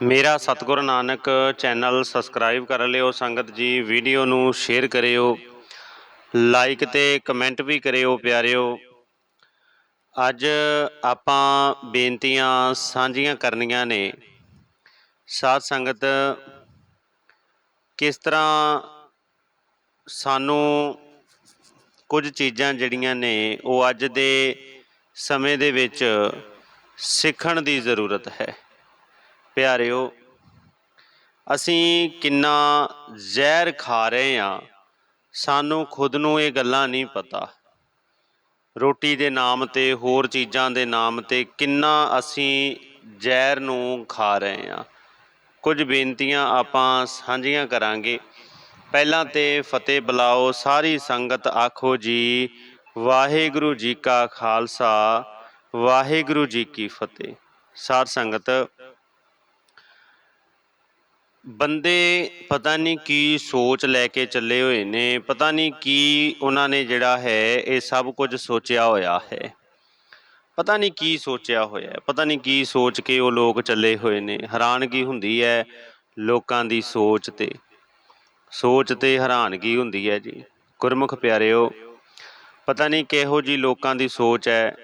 ਮੇਰਾ ਸਤਿਗੁਰ Nanak channel subscribe ਕਰ ਲਿਓ, ਸੰਗਤ ਜੀ ਵੀਡੀਓ ਨੂੰ ਸ਼ੇਅਰ ਕਰਿਓ ਲਾਈਕ ਤੇ ਕਮੈਂਟ ਵੀ ਕਰਿਓ ਪਿਆਰਿਓ। ਅੱਜ ਆਪਾਂ ਬੇਨਤੀਆਂ ਸਾਂਝੀਆਂ ਕਰਨੀਆਂ ਨੇ। ਸਾਧ ਸੰਗਤ, ਕਿਸ ਤਰ੍ਹਾਂ ਸਾਨੂੰ ਕੁਝ ਚੀਜ਼ਾਂ ਜਿਹੜੀਆਂ ਨੇ, ਉਹ ਅੱਜ ਦੇ ਸਮੇਂ ਦੇ ਵਿੱਚ ਸਿੱਖਣ ਦੀ ਜ਼ਰੂਰਤ ਹੈ। ਪਿਆਰਿਓ, ਅਸੀਂ ਕਿੰਨਾ ਜ਼ਹਿਰ ਖਾ ਰਹੇ ਆ ਸਾਨੂੰ ਖੁਦ ਨੂੰ ਇਹ ਗੱਲਾਂ ਨਹੀਂ ਪਤਾ। ਰੋਟੀ ਦੇ ਨਾਮ ਤੇ, ਹੋਰ ਚੀਜ਼ਾਂ ਦੇ ਨਾਮ ਤੇ ਕਿੰਨਾ ਅਸੀਂ ਜ਼ਹਿਰ ਨੂੰ ਖਾ ਰਹੇ ਆ ਕੁਝ ਬੇਨਤੀਆਂ ਆਪਾਂ ਸਾਂਝੀਆਂ ਕਰਾਂਗੇ। ਪਹਿਲਾਂ ਤੇ ਫਤਿਹ ਬੁਲਾਓ, ਸਾਰੀ ਸੰਗਤ ਆਖੋ ਜੀ, ਵਾਹਿਗੁਰੂ ਜੀ ਕਾ ਖਾਲਸਾ, ਵਾਹਿਗੁਰੂ ਜੀ ਕੀ ਫਤਿਹ। ਸਾਧ ਸੰਗਤ ਬੰਦੇ ਪਤਾ ਨਹੀਂ ਕੀ ਸੋਚ ਲੈ ਕੇ ਚੱਲੇ ਹੋਏ ਨੇ, ਪਤਾ ਨਹੀਂ ਕੀ ਉਹਨਾਂ ਨੇ ਜਿਹੜਾ ਹੈ ਇਹ ਸਭ ਕੁਝ ਸੋਚਿਆ ਹੋਇਆ ਹੈ। ਪਤਾ ਨਹੀਂ ਕੀ ਸੋਚਿਆ ਹੋਇਆ ਹੈ, ਪਤਾ ਨਹੀਂ ਕੀ ਸੋਚ ਕੇ ਉਹ ਲੋਕ ਚੱਲੇ ਹੋਏ ਨੇ। ਹੈਰਾਨਗੀ ਹੁੰਦੀ ਹੈ ਲੋਕਾਂ ਦੀ ਸੋਚ ਤੇ। ਸੋਚ ਤੇ ਹੈਰਾਨਗੀ ਹੁੰਦੀ ਹੈ ਜੀ। ਗੁਰਮੁਖ ਪਿਆਰਿਓ, ਪਤਾ ਨਹੀਂ ਕਿਹੋ ਜੀ ਲੋਕਾਂ ਦੀ ਸੋਚ ਹੈ,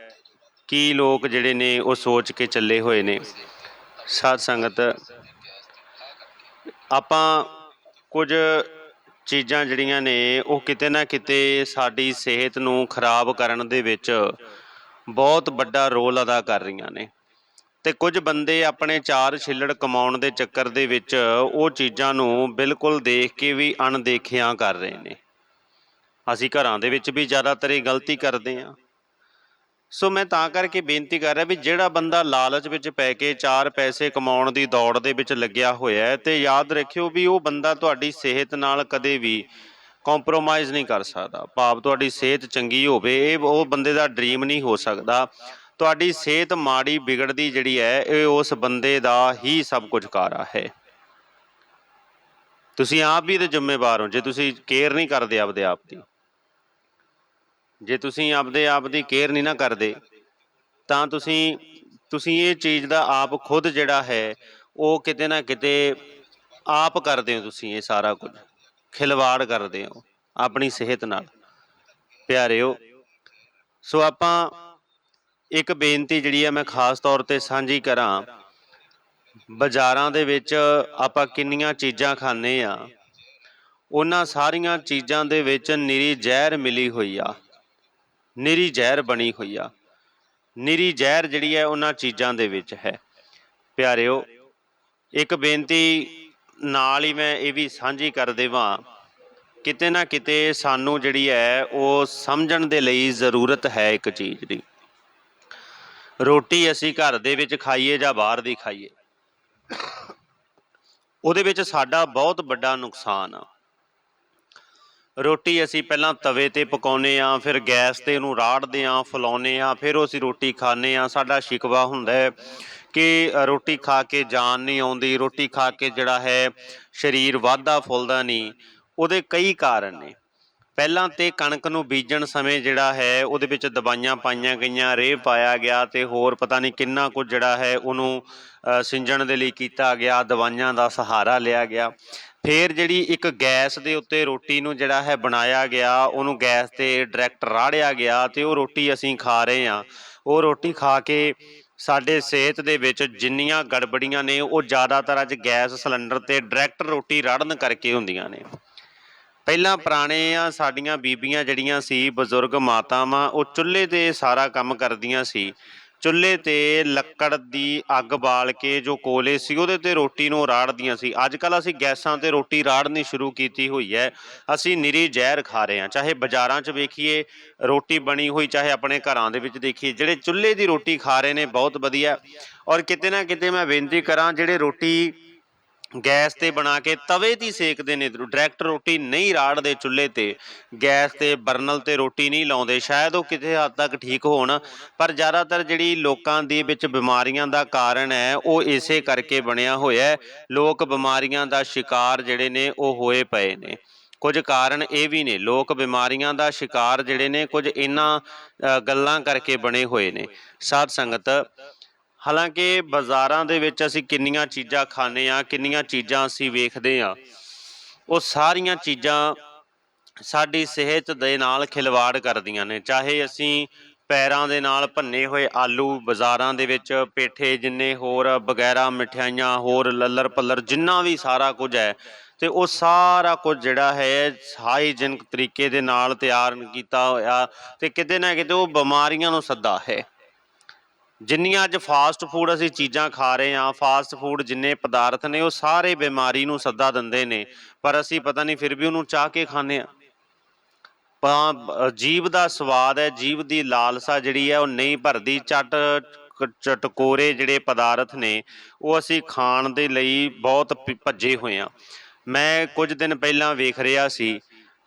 ਕੀ ਲੋਕ ਜਿਹੜੇ ਨੇ ਉਹ ਸੋਚ ਕੇ ਚੱਲੇ ਹੋਏ ਨੇ। ਸਾਧ ਸੰਗਤ ਆਪਾਂ ਕੁਝ ਚੀਜ਼ਾਂ ਜਿਹੜੀਆਂ ਨੇ, ਉਹ ਕਿਤੇ ਨਾ ਕਿਤੇ ਸਾਡੀ ਸਿਹਤ ਨੂੰ ਖਰਾਬ ਕਰਨ ਦੇ ਵਿੱਚ ਬਹੁਤ ਵੱਡਾ ਰੋਲ ਅਦਾ ਕਰ ਰਹੀਆਂ ਨੇ। ਤੇ ਕੁਝ ਬੰਦੇ ਆਪਣੇ ਚਾਰ ਛਿੱਲੜ ਕਮਾਉਣ ਦੇ ਚੱਕਰ ਦੇ ਵਿੱਚ ਉਹ ਚੀਜ਼ਾਂ ਨੂੰ ਬਿਲਕੁਲ ਦੇਖ ਕੇ ਵੀ ਅਣਦੇਖਿਆਂ ਕਰ ਰਹੇ ਨੇ। ਅਸੀਂ ਘਰਾਂ ਦੇ ਵਿੱਚ ਵੀ ਜ਼ਿਆਦਾਤਰ ਇਹ ਗਲਤੀ ਕਰਦੇ ਹਾਂ। ਸੋ ਮੈਂ ਤਾਂ ਕਰਕੇ ਬੇਨਤੀ ਕਰ ਰਿਹਾ ਵੀ ਜਿਹੜਾ ਬੰਦਾ ਲਾਲਚ ਵਿੱਚ ਪੈ ਕੇ ਚਾਰ ਪੈਸੇ ਕਮਾਉਣ ਦੀ ਦੌੜ ਦੇ ਵਿੱਚ ਲੱਗਿਆ ਹੋਇਆ ਹੈ ਤੇ ਯਾਦ ਰੱਖਿਓ ਵੀ ਉਹ ਬੰਦਾ ਤੁਹਾਡੀ ਸਿਹਤ ਨਾਲ ਕਦੇ ਵੀ ਕੰਪਰੋਮਾਈਜ਼ ਨਹੀਂ ਕਰ ਸਕਦਾ। ਭਾਵ ਤੁਹਾਡੀ ਸਿਹਤ ਚੰਗੀ ਹੋਵੇ, ਇਹ ਉਹ ਬੰਦੇ ਦਾ ਡ੍ਰੀਮ ਨਹੀਂ ਹੋ ਸਕਦਾ। ਤੁਹਾਡੀ ਸਿਹਤ ਮਾੜੀ ਵਿਗੜਦੀ ਜਿਹੜੀ ਹੈ, ਇਹ ਉਸ ਬੰਦੇ ਦਾ ਹੀ ਸਭ ਕੁਝ ਕਾਰਾ ਹੈ। ਤੁਸੀਂ ਆਪ ਵੀ ਇਹਦੇ ਜ਼ਿੰਮੇਵਾਰ ਹੋ, ਜੇ ਤੁਸੀਂ ਕੇਅਰ ਨਹੀਂ ਕਰਦੇ ਆਪਦੇ ਆਪ ਦੀ। ਜੇ ਤੁਸੀਂ ਆਪਦੇ ਆਪ ਦੀ ਕੇਅਰ ਨਹੀਂ ਨਾ ਕਰਦੇ, ਤਾਂ ਤੁਸੀਂ ਤੁਸੀਂ ਇਹ ਚੀਜ਼ ਦਾ ਆਪ ਖੁਦ ਜਿਹੜਾ ਹੈ, ਉਹ ਕਿਤੇ ਨਾ ਕਿਤੇ ਆਪ ਕਰਦੇ ਹੋ ਤੁਸੀਂ ਇਹ ਸਾਰਾ ਕੁਝ। ਖਿਲਵਾੜ ਕਰਦੇ ਹੋ ਆਪਣੀ ਸਿਹਤ ਨਾਲ। ਪਿਆਰਿਓ, ਸੋ ਆਪਾਂ ਇੱਕ ਬੇਨਤੀ ਜਿਹੜੀ ਆ ਮੈਂ ਖਾਸ ਤੌਰ ਤੇ ਸਾਂਝੀ ਕਰਾਂ, ਬਾਜ਼ਾਰਾਂ ਦੇ ਵਿੱਚ ਆਪਾਂ ਕਿੰਨੀਆਂ ਚੀਜ਼ਾਂ ਖਾਂਦੇ ਆ ਉਹਨਾਂ ਸਾਰੀਆਂ ਚੀਜ਼ਾਂ ਦੇ ਵਿੱਚ ਨਿਰੀ ਜ਼ਹਿਰ ਮਿਲੀ ਹੋਈ ਆ। ਨਿਰੀ ਜ਼ਹਿਰ ਬਣੀ ਹੋਈ ਆ। ਨਿਰੀ ਜ਼ਹਿਰ ਜਿਹੜੀ ਹੈ ਉਹਨਾਂ ਚੀਜ਼ਾਂ ਦੇ ਵਿੱਚ ਹੈ। ਪਿਆਰਿਓ, ਇੱਕ ਬੇਨਤੀ ਨਾਲ ਹੀ ਮੈਂ ਇਹ ਵੀ ਸਾਂਝੀ ਕਰ ਦੇਵਾਂ, ਕਿਤੇ ਨਾ ਕਿਤੇ ਸਾਨੂੰ ਜਿਹੜੀ ਹੈ ਉਹ ਸਮਝਣ ਦੇ ਲਈ ਜ਼ਰੂਰਤ ਹੈ ਇੱਕ ਚੀਜ਼ ਦੀ। ਰੋਟੀ ਅਸੀਂ ਘਰ ਦੇ ਵਿੱਚ ਖਾਈਏ ਜਾਂ ਬਾਹਰ ਦੀ ਖਾਈਏ, ਉਹਦੇ ਵਿੱਚ ਸਾਡਾ ਬਹੁਤ ਵੱਡਾ ਨੁਕਸਾਨ ਆ। ਰੋਟੀ ਅਸੀਂ ਪਹਿਲਾਂ ਤਵੇ ਤੇ ਪਕਾਉਨੇ ਆ, ਫਿਰ ਗੈਸ ਤੇ ਉਹਨੂੰ ਰਾੜਦੇ ਆ, ਫਲਾਉਨੇ ਆ, ਫਿਰ ਉਹ ਅਸੀਂ ਰੋਟੀ ਖਾਂਦੇ ਆ। ਸਾਡਾ ਸ਼ਿਕਵਾ ਹੁੰਦਾ ਹੈ ਕਿ ਰੋਟੀ ਖਾ ਕੇ ਜਾਨ ਨਹੀਂ ਆਉਂਦੀ, ਰੋਟੀ ਖਾ ਕੇ ਜਿਹੜਾ ਹੈ ਸਰੀਰ ਵਾਧਾ ਫੁੱਲਦਾ ਨਹੀਂ, ਉਹਦੇ ਕਈ ਕਾਰਨ ਨੇ। ਪਹਿਲਾਂ ਤੇ ਕਣਕ ਨੂੰ ਬੀਜਣ ਸਮੇਂ ਜਿਹੜਾ ਹੈ, ਉਹਦੇ ਵਿੱਚ ਦਵਾਈਆਂ ਪਾਈਆਂ ਗਈਆਂ, ਰੇਹ ਪਾਇਆ ਗਿਆ ਤੇ ਹੋਰ ਪਤਾ ਨਹੀਂ ਕਿੰਨਾ ਕੁਝ ਜਿਹੜਾ ਹੈ ਉਹਨੂੰ ਸਿੰਜਣ ਦੇ ਲਈ ਕੀਤਾ ਗਿਆ, ਦਵਾਈਆਂ ਦਾ ਸਹਾਰਾ ਲਿਆ ਗਿਆ। ਫਿਰ ਜਿਹੜੀ ਇੱਕ ਗੈਸ ਦੇ ਉੱਤੇ ਰੋਟੀ ਨੂੰ ਜਿਹੜਾ ਹੈ ਬਣਾਇਆ ਗਿਆ, ਉਹਨੂੰ ਗੈਸ ਤੇ ਡਾਇਰੈਕਟ ਰਾੜਿਆ ਗਿਆ ਤੇ ਉਹ ਰੋਟੀ ਅਸੀਂ ਖਾ ਰਹੇ ਹਾਂ। ਉਹ ਰੋਟੀ ਖਾ ਕੇ ਸਾਡੇ ਸਿਹਤ ਦੇ ਵਿੱਚ ਜਿੰਨੀਆਂ ਗੜਬੜੀਆਂ ਨੇ, ਉਹ ਜ਼ਿਆਦਾਤਰ ਅੱਜ ਗੈਸ ਸਿਲੰਡਰ ਤੇ ਡਾਇਰੈਕਟ ਰੋਟੀ ਰਾੜਨ ਕਰਕੇ ਹੁੰਦੀਆਂ ਨੇ। ਪਹਿਲਾਂ ਪੁਰਾਣੇ ਆ ਸਾਡੀਆਂ ਬੀਬੀਆਂ ਜਿਹੜੀਆਂ ਸੀ, ਬਜ਼ੁਰਗ ਮਾਤਾਵਾਂ, ਉਹ ਚੁੱਲ੍ਹੇ ਤੇ ਸਾਰਾ ਕੰਮ ਕਰਦੀਆਂ ਸੀ। ਚੁੱਲ੍ਹੇ ਤੇ ਲੱਕੜ ਦੀ ਅੱਗ ਬਾਲ ਕੇ ਜੋ ਕੋਲੇ ਸੀ, ਉਹਦੇ ਤੇ ਰੋਟੀ ਨੂੰ ਰਾੜਦੀਆਂ ਸੀ। ਅੱਜ ਕੱਲ ਅਸੀਂ ਗੈਸਾਂ ਤੇ ਰੋਟੀ ਰਾੜਨੀ ਸ਼ੁਰੂ ਕੀਤੀ ਹੋਈ ਹੈ। ਅਸੀਂ ਨਿਰੀ ਜ਼ਹਿਰ ਖਾ ਰਹੇ ਹਾਂ। ਚਾਹੇ ਬਾਜ਼ਾਰਾਂ 'ਚ ਵੇਖੀਏ, ਰੋਟੀ ਬਣੀ ਹੋਈ, ਚਾਹੇ ਆਪਣੇ ਘਰਾਂ ਦੇ ਵਿੱਚ ਦੇਖੀਏ, ਜਿਹੜੇ ਚੁੱਲ੍ਹੇ ਦੀ ਰੋਟੀ ਖਾ ਰਹੇ ਨੇ, ਬਹੁਤ ਵਧੀਆ। ਔਰ ਕਿਤੇ ਨਾ ਕਿਤੇ ਮੈਂ ਬੇਨਤੀ ਕਰਾਂ, ਜਿਹੜੇ ਰੋਟੀ ਗੈਸ ਤੇ ਬਣਾ ਕੇ ਤਵੇ ਦੀ ਸੇਕਦੇ ਨੇ ਡਾਇਰੈਕਟ ਰੋਟੀ ਨਹੀਂ ਰਾੜਦੇ ਚੁੱਲ੍ਹੇ ਤੇ, ਗੈਸ ਤੇ ਬਰਨਲ ਤੇ ਰੋਟੀ ਨਹੀਂ ਲਾਉਂਦੇ, ਸ਼ਾਇਦ ਉਹ ਕਿਤੇ ਹੱਦ ਤੱਕ ਠੀਕ ਹੋਣ, ਪਰ ਜ਼ਿਆਦਾਤਰ ਜਿਹੜੀ ਲੋਕਾਂ ਦੇ ਵਿੱਚ ਬਿਮਾਰੀਆਂ ਦਾ ਕਾਰਨ ਹੈ, ਉਹ ਇਸੇ ਕਰਕੇ ਬਣਿਆ ਹੋਇਆ ਹੈ, ਲੋਕ ਬਿਮਾਰੀਆਂ ਦਾ ਸ਼ਿਕਾਰ ਜਿਹੜੇ ਨੇ, ਉਹ ਹੋਏ ਪਏ ਨੇ। ਕੁਝ ਕਾਰਨ ਇਹ ਵੀ ਨੇ, ਲੋਕ ਬਿਮਾਰੀਆਂ ਦਾ ਸ਼ਿਕਾਰ ਜਿਹੜੇ ਨੇ, ਕੁਝ ਇਹਨਾਂ ਗੱਲਾਂ ਕਰਕੇ ਬਣੇ ਹੋਏ ਨੇ। ਸਾਧ ਸੰਗਤ ਹਾਲਾਂਕਿ ਬਾਜ਼ਾਰਾਂ ਦੇ ਵਿੱਚ ਅਸੀਂ ਕਿੰਨੀਆਂ ਚੀਜ਼ਾਂ ਖਾਂਦੇ ਆ ਕਿੰਨੀਆਂ ਚੀਜ਼ਾਂ ਅਸੀਂ ਵੇਖਦੇ ਆ ਉਹ ਸਾਰੀਆਂ ਚੀਜ਼ਾਂ ਸਾਡੀ ਸਿਹਤ ਦੇ ਨਾਲ ਖਿਲਵਾੜ ਕਰਦੀਆਂ ਨੇ। ਚਾਹੇ ਅਸੀਂ ਪੈਰਾਂ ਦੇ ਨਾਲ ਭੰਨੇ ਹੋਏ ਆਲੂ ਬਾਜ਼ਾਰਾਂ ਦੇ ਵਿੱਚ, ਪੇਠੇ ਜਿੰਨੇ ਹੋਰ ਵਗੈਰਾ ਮਠਿਆਈਆਂ ਹੋਰ ਲੱਲਰ ਪੱਲਰ ਜਿੰਨਾ ਵੀ ਸਾਰਾ ਕੁਝ ਹੈ, ਤੇ ਉਹ ਸਾਰਾ ਕੁਝ ਜਿਹੜਾ ਹੈ ਹਾਈਜੀਨਿਕ ਤਰੀਕੇ ਦੇ ਨਾਲ ਤਿਆਰ ਕੀਤਾ ਹੋਇਆ ਤੇ ਕਿਤੇ ਨਾ ਕਿਤੇ ਉਹ ਬਿਮਾਰੀਆਂ ਨੂੰ ਸੱਦਾ ਹੈ। ਜਿੰਨੀਆਂ ਅੱਜ ਫਾਸਟ ਫੂਡ ਅਸੀਂ ਚੀਜ਼ਾਂ ਖਾ ਰਹੇ ਹਾਂ ਫਾਸਟ ਫੂਡ ਜਿੰਨੇ ਪਦਾਰਥ ਨੇ, ਉਹ ਸਾਰੇ ਬਿਮਾਰੀ ਨੂੰ ਸੱਦਾ ਦਿੰਦੇ ਨੇ। ਪਰ ਅਸੀਂ ਪਤਾ ਨਹੀਂ ਫਿਰ ਵੀ ਉਹਨੂੰ ਚਾਹ ਕੇ ਖਾਂਦੇ ਆ ਤਾਂ ਦਾ ਸਵਾਦ ਹੈ ਜੀਵ ਦੀ ਲਾਲਸਾ ਜਿਹੜੀ ਹੈ, ਉਹ ਨਹੀਂ ਭਰਦੀ। ਚੱਟ ਕ- ਚਟਕੋਰੇ ਜਿਹੜੇ ਪਦਾਰਥ ਨੇ, ਉਹ ਅਸੀਂ ਖਾਣ ਦੇ ਲਈ ਬਹੁਤ ਭੱਜੇ ਹੋਏ ਆ ਮੈਂ ਕੁਝ ਦਿਨ ਪਹਿਲਾਂ ਵੇਖ ਰਿਹਾ ਸੀ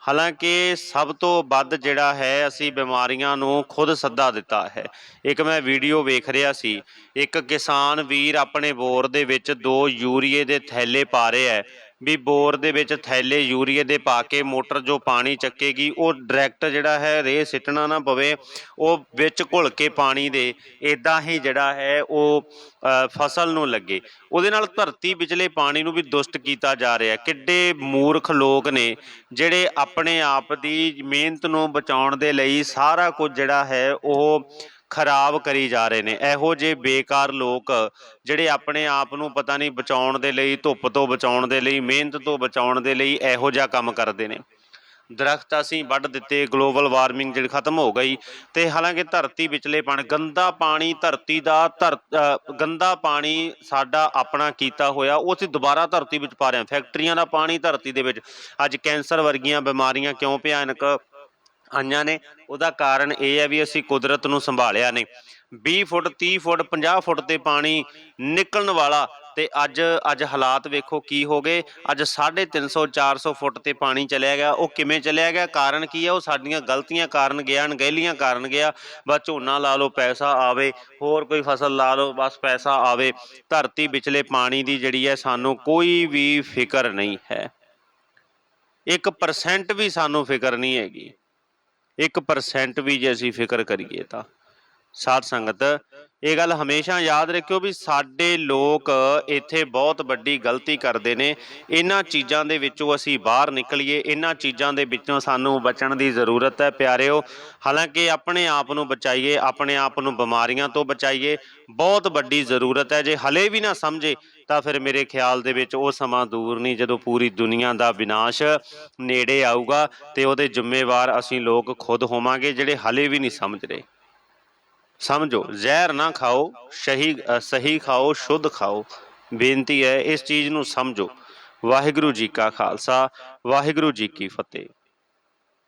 ਹਾਲਾਂਕਿ ਸਭ ਤੋਂ ਵੱਧ ਜਿਹੜਾ ਹੈ, ਅਸੀਂ ਬਿਮਾਰੀਆਂ ਨੂੰ ਖੁਦ ਸੱਦਾ ਦਿੱਤਾ ਹੈ। ਇੱਕ ਮੈਂ ਵੀਡੀਓ ਵੇਖ ਰਿਹਾ ਸੀ। ਇੱਕ ਕਿਸਾਨ ਵੀਰ ਆਪਣੇ ਬੋਰ ਦੇ ਵਿੱਚ ਦੋ ਯੂਰੀਏ ਦੇ ਥੈਲੇ ਪਾ ਰਿਹਾ ਹੈ। ਵੀ ਬੋਰ ਦੇ ਵਿੱਚ ਥੈਲੇ ਯੂਰੀਏ ਦੇ ਪਾ ਕੇ ਮੋਟਰ ਜੋ ਪਾਣੀ ਚੱਕੇਗੀ, ਉਹ ਡਾਇਰੈਕਟ ਜਿਹੜਾ ਹੈ ਰੇ ਸਿੱਟਣਾ ਨਾ ਪਵੇ, ਉਹ ਵਿੱਚ ਘੁਲ ਕੇ ਪਾਣੀ ਦੇ ਇਦਾਂ ਹੀ ਜਿਹੜਾ ਹੈ ਉਹ ਫਸਲ ਨੂੰ ਲੱਗੇ। ਉਹਦੇ ਨਾਲ ਧਰਤੀ ਵਿਚਲੇ ਪਾਣੀ ਨੂੰ ਵੀ ਦੁਸ਼ਟ ਕੀਤਾ ਜਾ ਰਿਹਾ। ਕਿੱਡੇ ਮੂਰਖ ਲੋਕ ਨੇ, ਜਿਹੜੇ ਆਪਣੇ ਆਪ ਦੀ ਮਿਹਨਤ ਨੂੰ ਬਚਾਉਣ ਦੇ ਲਈ ਸਾਰਾ ਕੁਝ ਜਿਹੜਾ ਹੈ ਉਹ ਖਰਾਬ ਕਰੀ ਜਾ ਰਹੇ ਨੇ। ਇਹੋ ਜਿਹੇ ਬੇਕਾਰ ਲੋਕ ਜਿਹੜੇ ਆਪਣੇ ਆਪ ਨੂੰ ਪਤਾ ਨਹੀਂ ਬਚਾਉਣ ਦੇ ਲਈ, ਧੁੱਪ ਤੋਂ ਬਚਾਉਣ ਦੇ ਲਈ, ਮਿਹਨਤ ਤੋਂ ਬਚਾਉਣ ਦੇ ਲਈ ਇਹੋ ਜਿਹਾ ਕੰਮ ਕਰਦੇ ਨੇ। ਦਰਖਤ ਅਸੀਂ ਵੱਢ ਦਿੱਤੇ ਗਲੋਬਲ ਵਾਰਮਿੰਗ ਜਿਹੜੀ ਖਤਮ ਹੋ ਗਈ ਤੇ ਹਾਲਾਂਕਿ ਧਰਤੀ ਵਿਚਲੇ ਪਾਣੀ, ਗੰਦਾ ਪਾਣੀ ਧਰਤੀ ਦਾ ਧਰ ਗੰਦਾ ਪਾਣੀ ਸਾਡਾ ਆਪਣਾ ਕੀਤਾ ਹੋਇਆ, ਉਹ ਅਸੀਂ ਦੁਬਾਰਾ ਧਰਤੀ ਵਿੱਚ ਪਾ ਰਹੇ ਹਾਂ। ਫੈਕਟਰੀਆਂ ਦਾ ਪਾਣੀ ਧਰਤੀ ਦੇ ਵਿੱਚ। ਅੱਜ ਕੈਂਸਰ ਵਰਗੀਆਂ ਬਿਮਾਰੀਆਂ ਕਿਉਂ ਭਿਆਨਕ ਆਈਆਂ ਨੇ। ਉਹਦਾ ਕਾਰਨ ਇਹ ਹੈ ਵੀ ਅਸੀਂ ਕੁਦਰਤ ਨੂੰ ਸੰਭਾਲਿਆ ਨਹੀਂ। 20 ਫੁੱਟ 30 ਫੁੱਟ 50 ਫੁੱਟ ਤੇ ਪਾਣੀ ਨਿਕਲਣ ਵਾਲਾ ਤੇ ਅੱਜ ਅੱਜ ਹਾਲਾਤ ਵੇਖੋ ਕੀ ਹੋ ਗਏ। ਅੱਜ 350 400 ਫੁੱਟ ਤੇ ਪਾਣੀ ਚਲਿਆ ਗਿਆ। ਉਹ ਕਿਵੇਂ ਚਲਿਆ ਗਿਆ? ਕਾਰਨ ਕੀ ਹੈ? ਉਹ ਸਾਡੀਆਂ ਗਲਤੀਆਂ ਕਾਰਨ ਗਿਆ, ਅਣਗਹਿਲੀਆਂ ਕਾਰਨ ਗਿਆ। ਬਸ ਝੋਨਾ ਲਾ ਲਓ, ਪੈਸਾ ਆਵੇ, ਹੋਰ ਕੋਈ ਫਸਲ ਲਾ ਲਓ, ਬਸ ਪੈਸਾ ਆਵੇ। ਧਰਤੀ ਵਿਚਲੇ ਪਾਣੀ ਦੀ ਜਿਹੜੀ ਹੈ, ਸਾਨੂੰ ਕੋਈ ਵੀ ਫਿਕਰ ਨਹੀਂ ਹੈ। 1% ਵੀ ਸਾਨੂੰ ਫਿਕਰ ਨਹੀਂ ਹੈਗੀ। 1% ਵੀ ਜੇ ਅਸੀਂ ਫਿਕਰ ਕਰੀਏ ਤਾਂ। ਸਾਧ ਸੰਗਤ, ਇਹ ਗੱਲ ਹਮੇਸ਼ਾ ਯਾਦ ਰੱਖਿਓ ਵੀ ਸਾਡੇ ਲੋਕ ਇੱਥੇ ਬਹੁਤ ਵੱਡੀ ਗਲਤੀ ਕਰਦੇ ਨੇ। ਇਹਨਾਂ ਚੀਜ਼ਾਂ ਦੇ ਵਿੱਚੋਂ ਅਸੀਂ ਬਾਹਰ ਨਿਕਲੀਏ, ਇਹਨਾਂ ਚੀਜ਼ਾਂ ਦੇ ਵਿੱਚੋਂ ਸਾਨੂੰ ਬਚਣ ਦੀ ਜ਼ਰੂਰਤ ਹੈ। ਪਿਆਰਿਓ, ਹਾਲਾਂਕਿ ਆਪਣੇ ਆਪ ਨੂੰ ਬਚਾਈਏ, ਆਪਣੇ ਆਪ ਨੂੰ ਬਿਮਾਰੀਆਂ ਤੋਂ ਬਚਾਈਏ, ਬਹੁਤ ਵੱਡੀ ਜ਼ਰੂਰਤ ਹੈ। ਜੇ ਹਲੇ ਵੀ ਨਾ ਸਮਝੇ, ਤਾਂ ਫਿਰ ਮੇਰੇ ਖਿਆਲ ਦੇ ਵਿੱਚ ਉਹ ਸਮਾਂ ਦੂਰ ਨਹੀਂ, ਜਦੋਂ ਪੂਰੀ ਦੁਨੀਆ ਦਾ ਵਿਨਾਸ਼ ਨੇੜੇ ਆਊਗਾ ਤੇ ਉਹਦੇ ਜ਼ਿੰਮੇਵਾਰ ਅਸੀਂ ਲੋਕ ਖੁਦ ਹੋਵਾਂਗੇ, ਜਿਹੜੇ ਹਲੇ ਵੀ ਨਹੀਂ ਸਮਝ ਰਹੇ। ਸਮਝੋ, ਜ਼ਹਿਰ ਨਾ ਖਾਓ, ਸਹੀ ਸਹੀ ਖਾਓ, ਸ਼ੁੱਧ ਖਾਓ। ਬੇਨਤੀ ਹੈ, ਇਸ ਚੀਜ਼ ਨੂੰ ਸਮਝੋ। ਵਾਹਿਗੁਰੂ ਜੀ ਕਾ ਖਾਲਸਾ, ਵਾਹਿਗੁਰੂ ਜੀ ਕੀ ਫਤਿਹ।